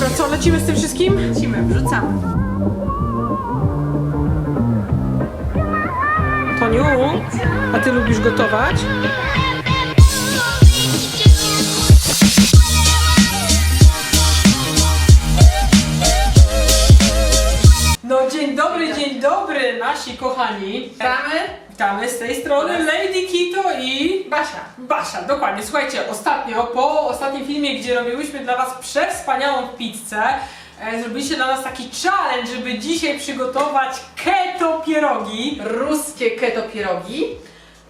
Dobra, co, lecimy z tym wszystkim? Lecimy, wrzucamy. Toniu, a ty lubisz gotować? Dobry, nasi kochani. Witamy. Witamy z tej strony Lady Kito i Basia. Basia, dokładnie. Słuchajcie, ostatnio, po ostatnim filmie, gdzie robiłyśmy dla Was przewspaniałą pizzę, e, zrobiliście dla nas taki challenge, żeby dzisiaj przygotować keto pierogi. Ruskie keto pierogi.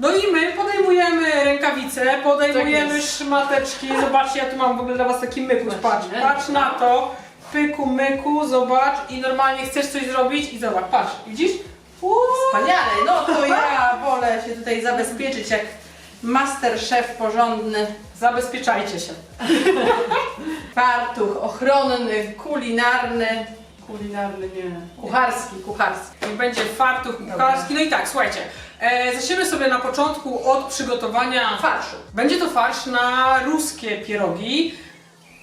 No i my podejmujemy rękawice, podejmujemy Tak szmateczki. Zobaczcie, ja tu mam w ogóle dla Was taki mykus. Patrz, Właśnie. patrz na to. Pyku, myku, zobacz i normalnie chcesz coś zrobić i zobacz, patrz, widzisz? Uuu. Wspaniale. No to ja wolę się tutaj zabezpieczyć jak master szef porządny. Zabezpieczajcie się. Fartuch ochronny, kulinarny. Kulinarny nie. Kucharski, kucharski. Niech będzie fartuch kucharski. No i tak, słuchajcie, e, zaczniemy sobie na początku od przygotowania Farszu. Będzie to farsz na ruskie pierogi.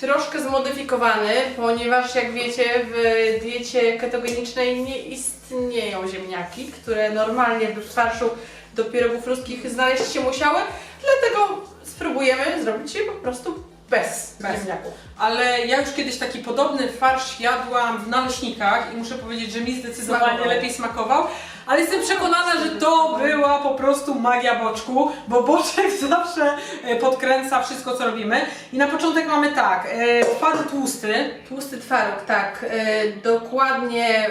Troszkę zmodyfikowany, ponieważ jak wiecie w diecie ketogenicznej nie istnieją ziemniaki, które normalnie by w farszu do pierogów ruskich znaleźć się musiały, dlatego spróbujemy zrobić je po prostu bez, Bez. ziemniaków. Ale ja już kiedyś taki podobny farsz jadłam w naleśnikach i muszę powiedzieć, że mi zdecydowanie Smakował. lepiej smakował. Ale jestem przekonana, że to była po prostu magia boczku, bo boczek zawsze e, podkręca wszystko, co robimy. I na początek mamy tak, e, twardy tłusty, Tłusty twaróg, tak, e, dokładnie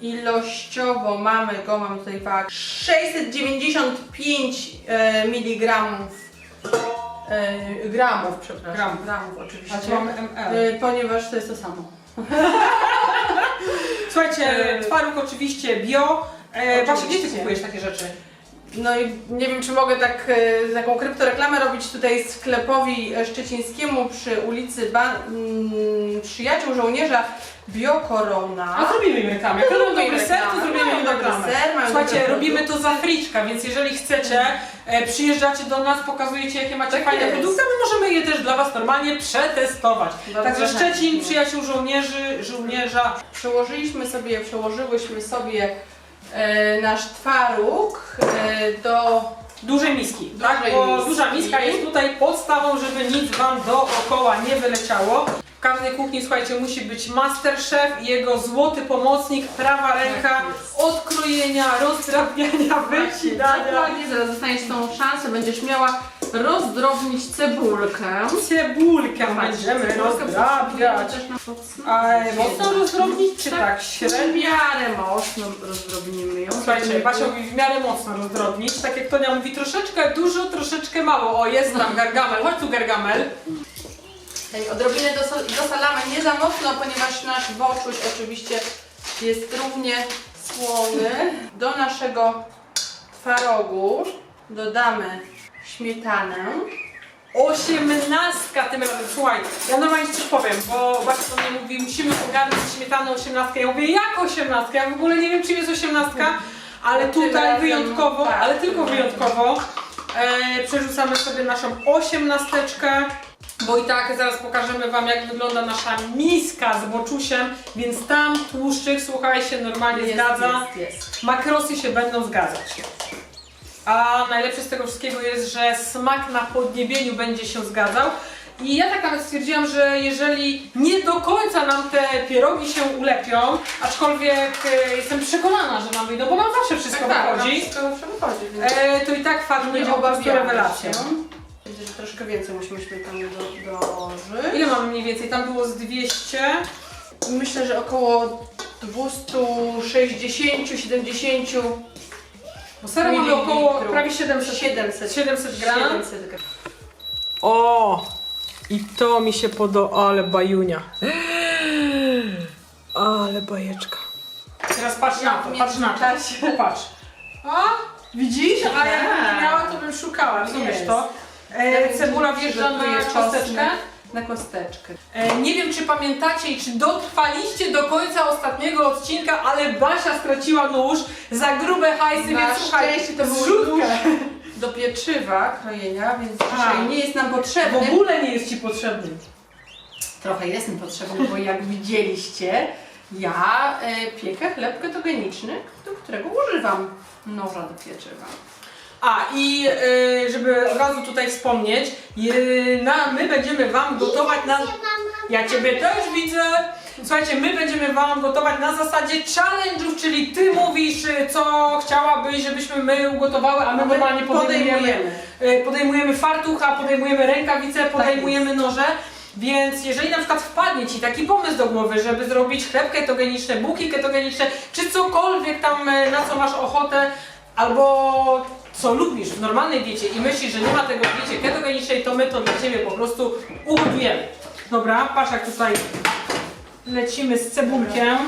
ilościowo mamy go, mam tutaj wagę 695 e, mg gramów, przepraszam, Gramów. gramów oczywiście. mamy ml. E, ponieważ to jest to samo. Słuchajcie, twaróg oczywiście bio. E, Basia, gdzie ty Oczywiście. kupujesz takie rzeczy? No i nie wiem, czy mogę tak, e, taką kryptoreklamę robić tutaj sklepowi e, szczecińskiemu przy ulicy ba- mm, Przyjaciół Żołnierza Biokorona. A zrobimy im reklamę. Jak robimy dobry ser, to reklamę. zrobimy Mają im dobry reklamę. ser, mają Słuchajcie, robimy to za friczka, więc jeżeli chcecie, e, przyjeżdżacie do nas, pokazujecie jakie macie Tak fajne jest. produkty, a my możemy je też dla Was normalnie przetestować. Bardzo Także chętnie. Szczecin, przyjaciół żołnierzy, żołnierza. Przełożyliśmy sobie, przełożyłyśmy sobie nasz twaróg e, do Dużej miski, tak? Dużej Bo miski. duża miska jest tutaj podstawą, żeby nic Wam dookoła nie wyleciało. W każdej kuchni, słuchajcie, musi być master chef i jego złoty pomocnik, prawa ręka Tak jest. od krojenia, rozdrabniania, wycinania. Dokładnie, zaraz dostaniesz tą szansę, będziesz miała rozdrobnić cebulkę. Cebulkę będziemy też na mocno. A mocno rozdrobnić, czy tak W średnio? miarę mocno rozdrobnimy ją. Słuchajcie, Basia mówi w miarę mocno rozdrobnić, tak jak Tonia mówi troszeczkę dużo, troszeczkę mało. O, jest tam gargamel, chodź tu gargamel. Ej, Odrobinę dos- dosalamy nie za mocno, ponieważ nasz boczuś oczywiście jest równie słony. Do naszego twarogu dodamy śmietanę. Osiemnastka tym razem, słuchaj, ja normalnie coś powiem, bo Basia do mnie mówi, musimy ogarnąć śmietanę osiemnastkę. Ja mówię, jak osiemnastka? Ja w ogóle nie wiem, czym jest osiemnastka, ale No, tym tutaj razem, wyjątkowo, tak, ale tylko wyjątkowo e, przerzucamy sobie naszą osiemnasteczkę. Bo i tak zaraz pokażemy Wam, jak wygląda nasza miska z boczusiem, więc tam tłuszczyk, słuchaj, się normalnie Jest, zgadza. Jest, jest. Makrosy się będą zgadzać. A najlepsze z tego wszystkiego jest, że smak na podniebieniu będzie się zgadzał. I ja tak nawet stwierdziłam, że jeżeli nie do końca nam te pierogi się ulepią, aczkolwiek e, jestem przekonana, że nam wyjdą, bo nam zawsze wszystko Tak, wychodzi, nam wszystko zawsze wychodzi, więc e, to i tak farsz będzie po prostu rewelacją. Widzę, że troszkę więcej musimy śmietany do, dołożyć. Ile mamy mniej więcej? Tam było z 200. Myślę, że około 260-70 Bo sera mamy około Mililitrów. prawie 700, 700, 700 gram. 700 gram. O! I to mi się podoba, ale bajunia. Ale bajeczka. Teraz patrz na to, w patrz na to. międzyczasie- Patrz. A? Widzisz? A jakbym Tak. nie miała, to bym szukała, rozumiesz Jest. to? E, cebula wjeżdża na Przygotuję kosteczkę. czosnek Na kosteczkę. E, nie wiem, czy pamiętacie i czy dotrwaliście do końca ostatniego odcinka, ale Basia straciła nóż za grube hajsy, Na więc słuchaj, szczęście to był nóż do pieczywa krojenia, więc dzisiaj nie jest nam W potrzebny. ogóle nie jest Ci potrzebny. trochę jestem potrzebna, bo jak widzieliście, ja e, piekę chleb ketogeniczny, do którego używam noża do pieczywa. A i y, żeby od razu tutaj wspomnieć, y, na, my będziemy Wam gotować na. Ja Ciebie też widzę. Słuchajcie, my będziemy Wam gotować na zasadzie challenge'ów, czyli Ty mówisz, y, co chciałabyś, żebyśmy my ugotowały, a my normalnie podejmujemy. Y, Podejmujemy fartucha, podejmujemy rękawice, podejmujemy noże. Więc jeżeli na przykład wpadnie Ci taki pomysł do głowy, żeby zrobić chleb ketogeniczny, bułki ketogeniczne, czy cokolwiek tam y, na co masz ochotę, albo co lubisz w normalnej diecie i myślisz, że nie ma tego w diecie ketogenicznej, to my to dla Ciebie po prostu ugotujemy. Dobra, patrz jak tutaj lecimy z cebulkiem.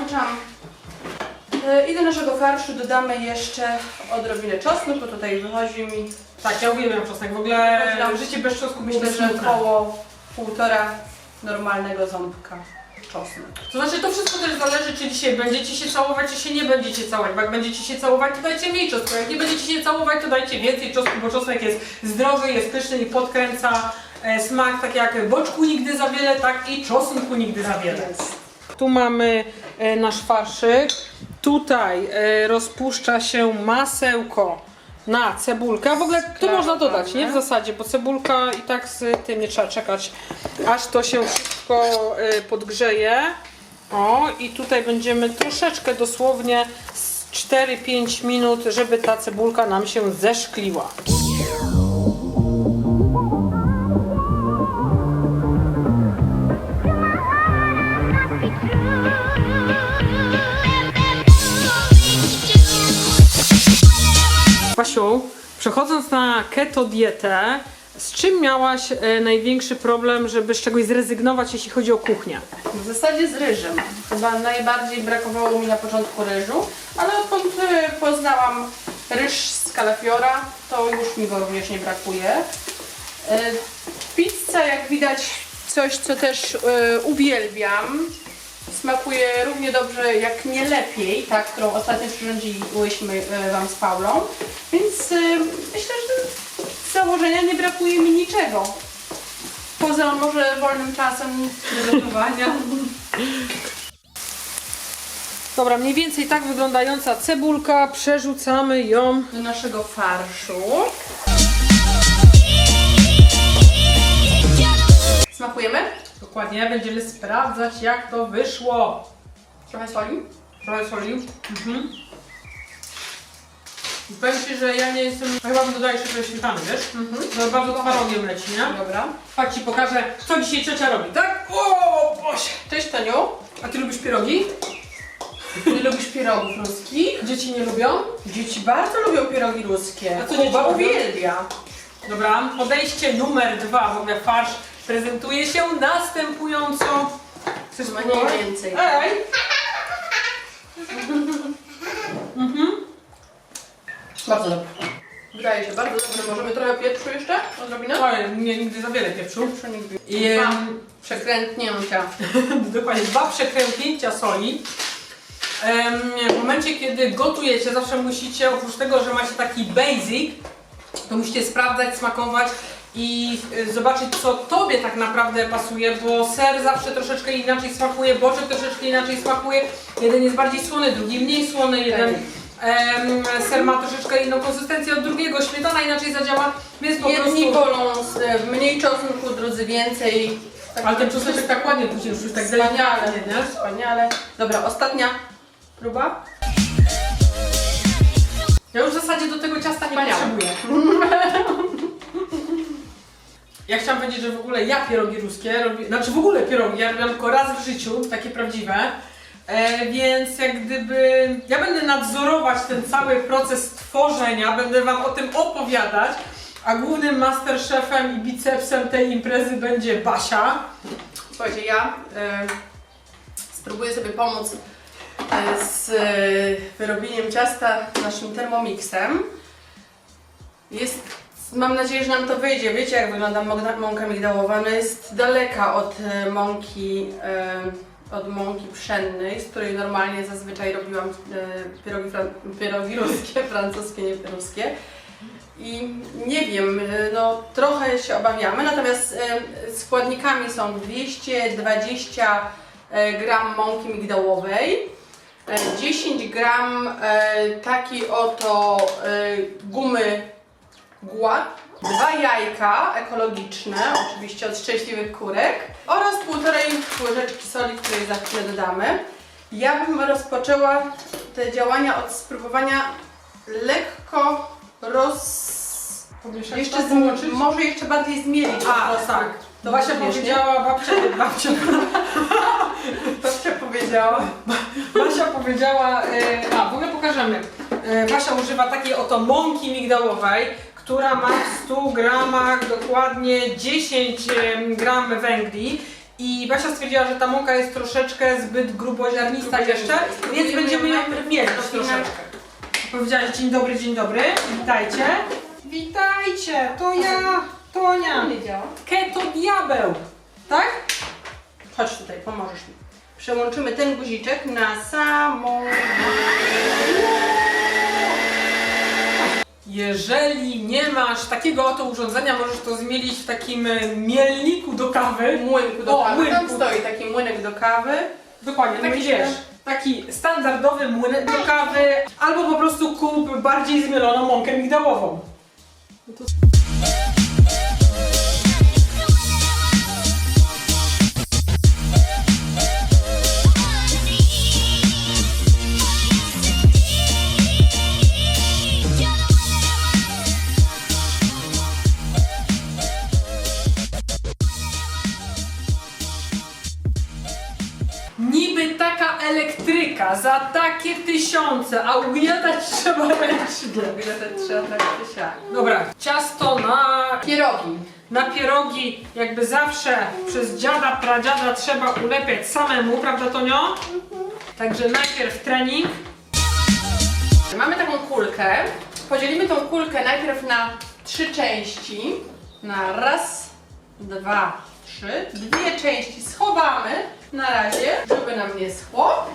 E, I do naszego farszu dodamy jeszcze odrobinę czosnku, bo tutaj wychodzi mi Tak, ja uwielbiam czosnek, w ogóle Tam życie bez czosnku myślę, że smutne. około półtora normalnego ząbka czosnku. To znaczy to wszystko też zależy, czy dzisiaj będziecie się całować, czy się nie będziecie całować. Bo jak będziecie się całować, to dajcie mniej czosnku. Jak nie będziecie się całować, to dajcie więcej czosnku, bo czosnek jest zdrowy, jest pyszny i podkręca e, smak, tak jak boczku nigdy za wiele, tak i czosnku nigdy za wiele. Tu mamy e, nasz farszyk. Tutaj e, rozpuszcza się masełko na cebulkę. A w ogóle to można dodać, nie? W zasadzie, bo cebulka i tak z tym nie trzeba czekać, aż to się wszystko e, podgrzeje. O, i tutaj będziemy troszeczkę dosłownie z 4-5 minut, żeby ta cebulka nam się zeszkliła. Basiu, przechodząc na keto dietę, z czym miałaś e, największy problem, żeby z czegoś zrezygnować, jeśli chodzi o kuchnię? W zasadzie z ryżem. Chyba najbardziej brakowało mi na początku ryżu, ale odkąd e, poznałam ryż z kalafiora, to już mi go również nie brakuje. E, Pizza, jak widać, coś co też e, uwielbiam. Smakuje równie dobrze, jak nie lepiej, ta, którą ostatnio przyrządziłyśmy e, Wam z Paulą. Więc e, myślę, że z założenia nie brakuje mi niczego. Poza może wolnym czasem do gotowania. Dobra, mniej więcej tak wyglądająca cebulka, przerzucamy ją. do naszego farszu. Smakujemy? Dokładnie, będziemy sprawdzać jak to wyszło. Trochę soli? Trochę soli. Mhm. I Powiem Ci, że ja nie jestem... Chyba bym dodała jeszcze trochę śmietany, wiesz? Mhm. No bardzo twarogiem leci, nie? Dobra. Chodź Ci pokażę, co dzisiaj ciocia robi, tak? O, Boże! Cześć Toniu. A Ty lubisz pierogi? Nie lubisz pierogów ruskich? Dzieci nie lubią? Dzieci bardzo lubią pierogi ruskie. A co dzieci Kuba lubią? uwielbia. Dobra, podejście numer dwa, w ogóle farsz prezentuje się następująco. Chcesz Ma mniej więcej. Ej! Bardzo dobrze. Wydaje się bardzo dobrze. Możemy trochę pieprzu jeszcze? Odrobinę? Oj, nie, nigdy za wiele pieprzu. Pieprzu nigdy. I Dwa em, przekrętnięcia. dokładnie dwa przekrętnięcia soli. Em, w momencie, kiedy gotujecie, zawsze musicie, oprócz tego, że macie taki basic, to musicie sprawdzać, smakować i y, zobaczyć, co tobie tak naprawdę pasuje, bo ser zawsze troszeczkę inaczej smakuje, boczek troszeczkę inaczej smakuje. Jeden jest bardziej słony, drugi mniej słony, jeden em, ser ma troszeczkę inną konsystencję od drugiego, śmietana inaczej zadziała, więc po Jedni prostu... wolą z mniej czosnku, drudzy więcej. Tak Ale ten czosneczek tak ładnie później już tak Wspaniale, delikatnie, nie? wspaniale. Dobra, ostatnia próba. Ja już w zasadzie do tego ciasta nie Wspaniałe. potrzebuję. Ja chciałam powiedzieć, że w ogóle ja pierogi ruskie robię, znaczy w ogóle pierogi, ja robiłam tylko raz w życiu, takie prawdziwe. E, więc jak gdyby ja będę nadzorować ten cały proces tworzenia, będę Wam o tym opowiadać, a głównym masterchefem i bicepsem tej imprezy będzie Basia. Słuchajcie, ja e, spróbuję sobie pomóc e, z e, wyrobieniem ciasta naszym termomixem. Jest, mam nadzieję, że nam to wyjdzie. Wiecie, jak wygląda mąka- migdałowa? Ona jest daleka od e, mąki, e, od mąki pszennej, z której normalnie zazwyczaj robiłam e, pierogi, fran- pierogi ruskie, francuskie, nie ruskie. i nie wiem, no trochę się obawiamy, natomiast składnikami są 220 e, gram mąki migdałowej, e, 10 gram takiej oto gumy gład, dwa jajka ekologiczne, oczywiście od szczęśliwych kurek oraz półtorej łyżeczki soli, której za chwilę dodamy. Ja bym rozpoczęła te działania od spróbowania lekko roz... Pomieszać Jeszcze to, może jeszcze bardziej zmielić A, prostu. tak. To Basia powiedziała, babcia, babcia, Babcia powiedziała. Basia powiedziała, e, a w ogóle pokażemy. E, Basia używa takiej oto mąki migdałowej, która ma w 100 gramach dokładnie 10 em, gram węgli. I Basia stwierdziła, że ta mąka jest troszeczkę zbyt gruboziarnista jeszcze, więc będziemy ją mielić troszeczkę. Powiedziałaś dzień dobry, dzień dobry, witajcie. Witajcie, to ja, Tonia. Keto diabeł, tak? Chodź tutaj, pomożesz mi. Przełączymy ten guziczek na samą... Jeżeli nie masz takiego oto urządzenia, możesz to zmielić w takim e, mielniku do kawy. Młynku do O, kawy. Tam młynku. stoi taki młynek do kawy. Dokładnie, taki Myślę- wiesz, taki standardowy młynek do kawy, albo po prostu kup bardziej zmieloną mąkę migdałową. Niby za takie tysiące, a ugniatać trzeba ręcznie. To trzeba tak czy siak. Dobra, ciasto na, Pierogi. na pierogi jakby zawsze przez dziada, pradziada trzeba ulepiać samemu, prawda Tonio? Także najpierw trening. Mamy taką kulkę. Podzielimy tą kulkę najpierw na trzy części. Na raz, dwa, trzy. Dwie części schowamy na razie, żeby nam nie schło.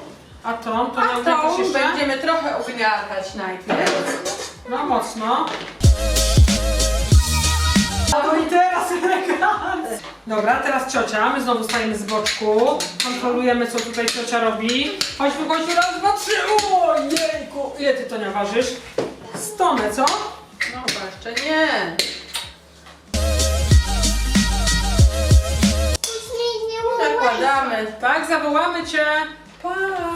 A tą, to A nam tą jakoś jeszcze? będziemy trochę ugniatać najpierw. No mocno. No i teraz elegancko. Dobra, teraz ciocia. My znowu stajemy z boczku. Kontrolujemy, co tutaj ciocia robi. Chodźmy, chodźmy, raz, dwa, trzy. O, jejku. Ile ty, Tonia, ważysz? Stonę, co? No to jeszcze nie. Nakładamy Tak, zawołamy cię.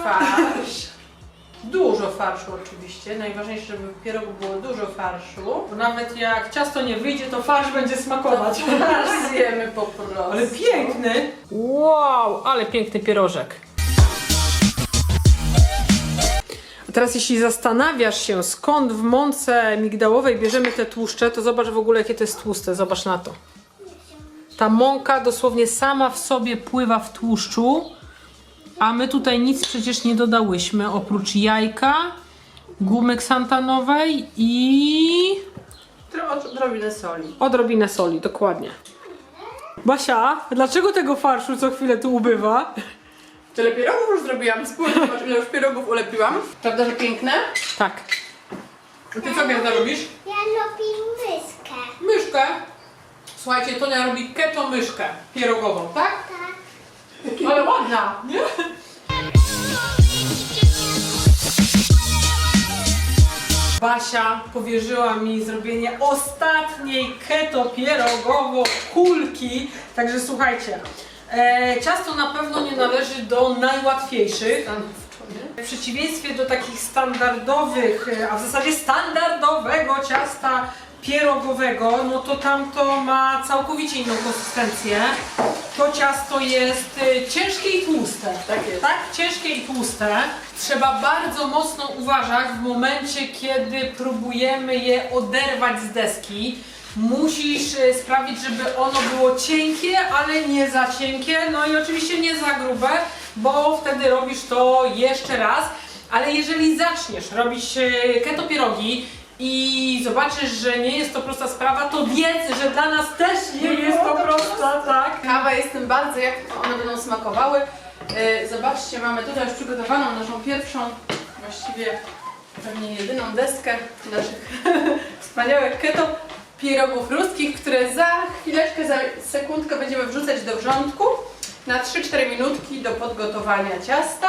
Farsz. Dużo farszu oczywiście. Najważniejsze, żeby w pierogu było dużo farszu. Bo nawet jak ciasto nie wyjdzie, to farsz będzie smakować. Farsz zjemy po prostu. Ale piękny. Wow, ale piękny pierożek. A teraz jeśli zastanawiasz się, skąd w mące migdałowej bierzemy te tłuszcze, to zobacz w ogóle jakie to jest tłuste. Zobacz na to. Ta mąka dosłownie sama w sobie pływa w tłuszczu, a my tutaj nic przecież nie dodałyśmy oprócz jajka, gumy ksantanowej i Odrobinę soli. Odrobinę soli, dokładnie. Basia, dlaczego tego farszu co chwilę tu ubywa? Tyle pierogów już zrobiłam. Spójrz, zobacz, ile już pierogów ulepiłam. Prawda, że piękne? Tak. A ty co Gerda robisz? Ja lubię myskę. Myszkę. Słuchajcie, Tonia robi keto myszkę pierogową, tak? Tak. Ale ładna. Basia powierzyła mi zrobienie ostatniej keto pierogowo kulki. Także słuchajcie, e, ciasto na pewno nie należy do najłatwiejszych. W przeciwieństwie do takich standardowych, e, a w zasadzie standardowego ciasta pierogowego, no to tamto ma całkowicie inną konsystencję. To ciasto jest e, ciężkie i tłuste. Tak jest. Tak, ciężkie i tłuste. Trzeba bardzo mocno uważać w momencie, kiedy próbujemy je oderwać z deski. Musisz e, sprawić, żeby ono było cienkie, ale nie za cienkie, no i oczywiście nie za grube, bo wtedy robisz to jeszcze raz. Ale jeżeli zaczniesz robić e, keto pierogi i zobaczysz, że nie jest to prosta sprawa, to wiedz, że dla nas też nie jest to prosta, tak? Kawa jestem bardzo, jak one będą smakowały. Yy, zobaczcie, mamy tutaj już przygotowaną naszą pierwszą właściwie pewnie jedyną deskę naszych wspaniałych keto pierogów ruskich, które za chwileczkę, za sekundkę będziemy wrzucać do wrzątku na 3-4 minutki do podgotowania ciasta,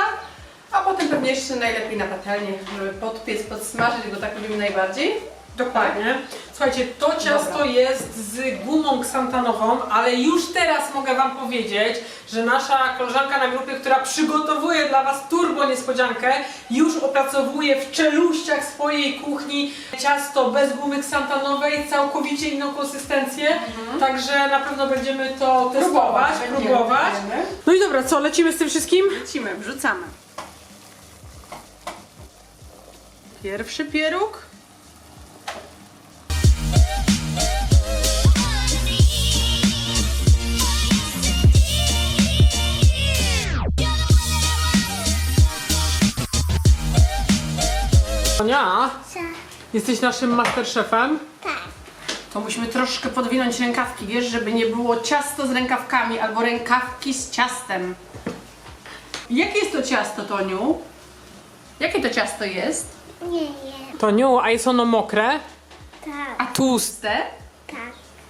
a potem pewnie jeszcze najlepiej na patelnię, żeby podpiec, podsmażyć, bo tak lubimy najbardziej. Dokładnie. Słuchajcie, to ciasto Dobra. jest z gumą ksantanową, ale już teraz mogę Wam powiedzieć, że nasza koleżanka na grupie, która przygotowuje dla Was turbo niespodziankę, już opracowuje w czeluściach swojej kuchni ciasto bez gumy ksantanowej, całkowicie inną konsystencję, także na pewno będziemy to testować, będziemy, próbować. będziemy. No i dobra, co, lecimy z tym wszystkim? Lecimy, wrzucamy. Pierwszy pieróg. Ania, Co? jesteś naszym masterchefem. Tak. To musimy troszkę podwinąć rękawki, wiesz, żeby nie było ciasto z rękawkami albo rękawki z ciastem. Jakie jest to ciasto, Toniu? Jakie to ciasto jest? Nie wiem. Toniu, a jest ono mokre? Tak. A tłuste? Tak.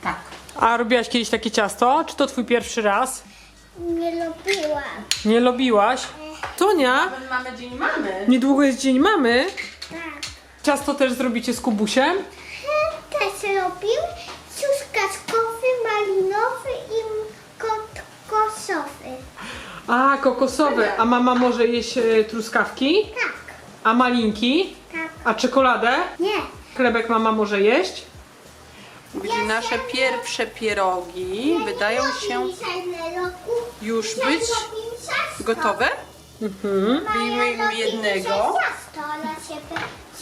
Tak. A robiłaś kiedyś takie ciasto? Czy to twój pierwszy raz? Nie lubiłam. Nie lubiłaś? Tonia, mamy dzień mamy. niedługo jest dzień mamy. Tak. Ciasto też zrobicie z kubusiem? Też robił truskawkowy, malinowy i kokosowy. A, kokosowe. A mama może jeść e, truskawki? Tak. A malinki? A czekoladę? Nie. Chlebek mama może jeść? Gdzie nasze pierwsze pierogi wydają się już być gotowe. Mhm. Wyjmijmy jednego.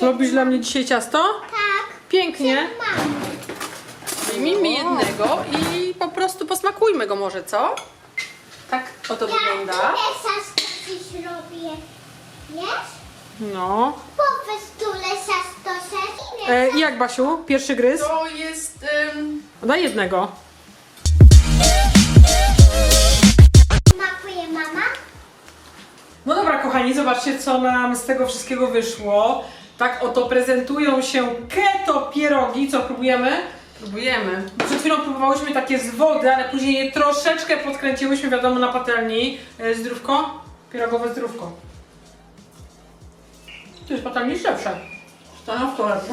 Robisz dla mnie dzisiaj ciasto? Tak. Pięknie. Wyjmijmy jednego i po prostu posmakujmy go może, co? Tak oto wygląda. Ja robię. Wiesz? No. Powiedz tyle ciasto E, i jak Basiu? Pierwszy gryz? To jest... ym, Daj jednego. Smakuje mama? No dobra, kochani, zobaczcie, co nam z tego wszystkiego wyszło. Tak oto prezentują się keto pierogi. Co, próbujemy? próbujemy. Przed chwilą próbowałyśmy takie z wody, ale później je troszeczkę podkręciłyśmy, wiadomo, na patelni. E, Zdrówko? Pierogowe zdrówko. To jest patelni jest lepsze. Stanowczo lepiej.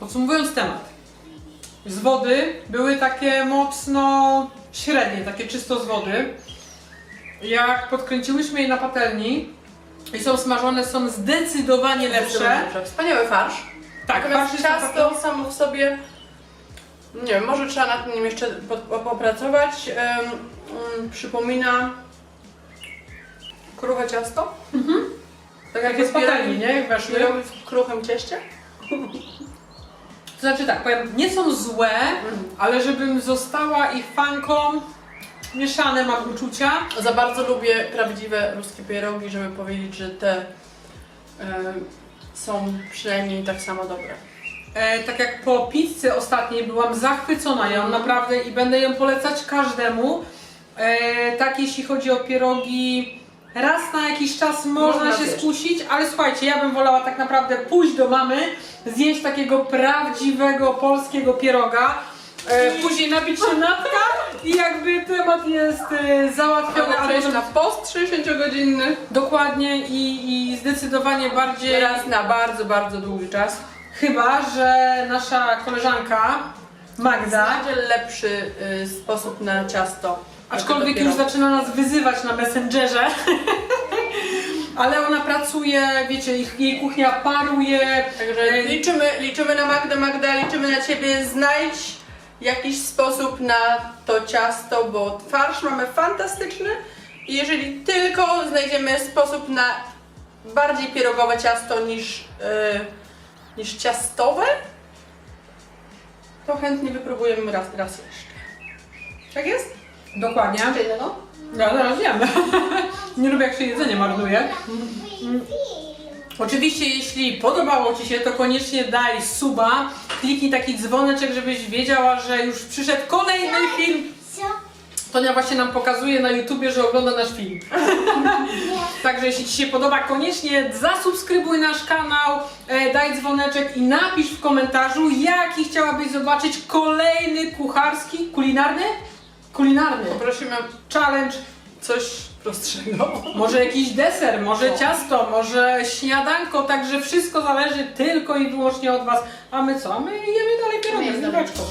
Podsumowując temat. Z wody były takie mocno średnie, takie czysto z wody. Jak podkręciłyśmy je na patelni i są smażone, są zdecydowanie lepsze. Wspaniały farsz. Tak, Natomiast farsz jest ciasto naprawdę- samo w sobie, nie wiem, może trzeba nad nim jeszcze po- po- popracować. Mm, przypomina kruche ciasto. Tak Jak jest patelni, nie? Jak weszły. Pierogi w kruchym cieście. To znaczy tak, powiem, nie są złe, ale żebym została ich fanką, mieszane mam uczucia. Za bardzo lubię prawdziwe ruskie pierogi, żeby powiedzieć, że te em, są przynajmniej tak samo dobre. E, tak jak po pizzy ostatniej byłam zachwycona ją naprawdę i będę ją polecać każdemu. E, tak jeśli chodzi o pierogi, raz na jakiś czas można, Można się zjeść. skusić, ale słuchajcie, ja bym wolała tak naprawdę pójść do mamy, zjeść takiego prawdziwego polskiego pieroga, e, później napić się natka i jakby temat jest e, załatwiony. Przejść żeby- na post 60-godzinny. Dokładnie i, i zdecydowanie bardziej. Raz na bardzo, bardzo długi czas. Chyba, że nasza koleżanka Magda, Znajdzie lepszy y, sposób na ciasto. aczkolwiek już zaczyna nas wyzywać na Messengerze, ale ona pracuje, wiecie, ich, jej kuchnia paruje. Także liczymy, liczymy na Magdę, Magda, liczymy na Ciebie. Znajdź jakiś sposób na to ciasto, bo farsz mamy fantastyczny i jeżeli tylko znajdziemy sposób na bardziej pierogowe ciasto niż, y, niż ciastowe, to chętnie wypróbujemy raz, raz jeszcze. Tak jest? Dokładnie. Czy jednego? Ja zaraz wiem. Nie lubię jak się jedzenie marnuje. Oczywiście, jeśli podobało Ci się, to koniecznie daj suba, kliknij taki dzwoneczek, żebyś wiedziała, że już przyszedł kolejny film. Tonia właśnie nam pokazuje na YouTubie, że ogląda nasz film. Także jeśli Ci się podoba, koniecznie zasubskrybuj nasz kanał, e, daj dzwoneczek i napisz w komentarzu, jaki chciałabyś zobaczyć kolejny kucharski, kulinarny? Kulinarny Poprosimy challenge. coś prostszego. Może jakiś deser, może No. ciasto, może śniadanko, także wszystko zależy tylko i wyłącznie od Was. A my co? My jemy dalej pierogi z rybeczką.